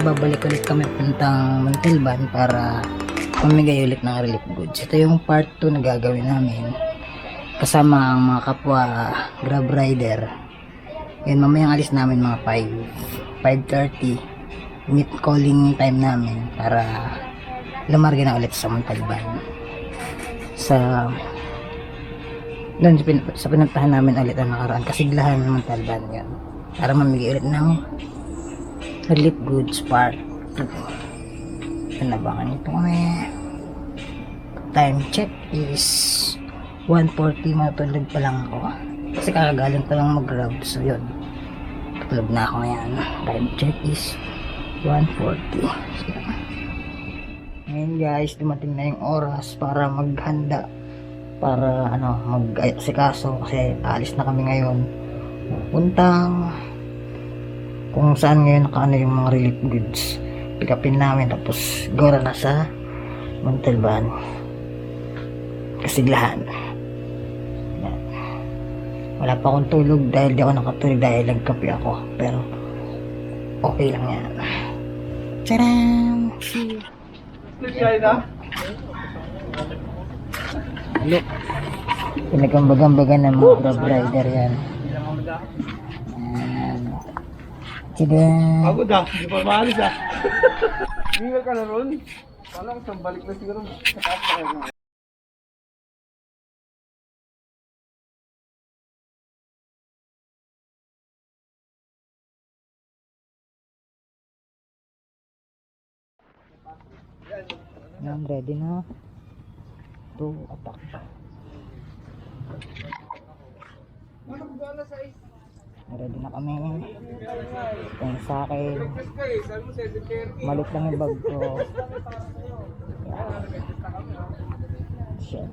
babalik ulit kami puntang Montalban para mamigay ulit ng relief goods. Ito yung part 2 na gagawin namin kasama ang mga kapwa grab rider. Yun, mamayang alis namin mga 5, 5.30. Meet calling time namin para lumarga na ulit sa Montalban. Sa doon sa, pin- sa pinuntahan namin ulit ang nakaraan kasiglahan ng Montalban yun para mamigay ulit ng relief goods part 2 nabangan nito kami. Time check is 1.40 matulog pa lang ako. Kasi kakagaling pa lang mag grab so yun. Tulog na ako ngayon. Time check is 1.40 so, ngayon guys dumating na yung oras para maghanda para ano mag-asikaso kasi alis na kami ngayon. Puntang kung saan ngayon nakaano yung mga relief goods pick upin namin tapos gora na sa Montalban kasiglahan Yan. wala pa akong tulog dahil di ako nakatulog dahil nagkape ako pero okay lang yan Tcharam! Look. Pinagambag-ambagan ng mga grab rider yan. Tcharam! Ako da, hindi pa maalis ah. Hingal ka na ron. Kala ko isang balik na siguro. Sa taas pa kayo. Yan, ready na. To attack. Ready na kami. Yung sa akin. Malit lang yung bag ko. Yan. Shit.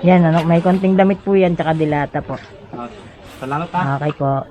Yan, ano, may konting damit po yan, tsaka dilata po. Salamat ha. Okay po.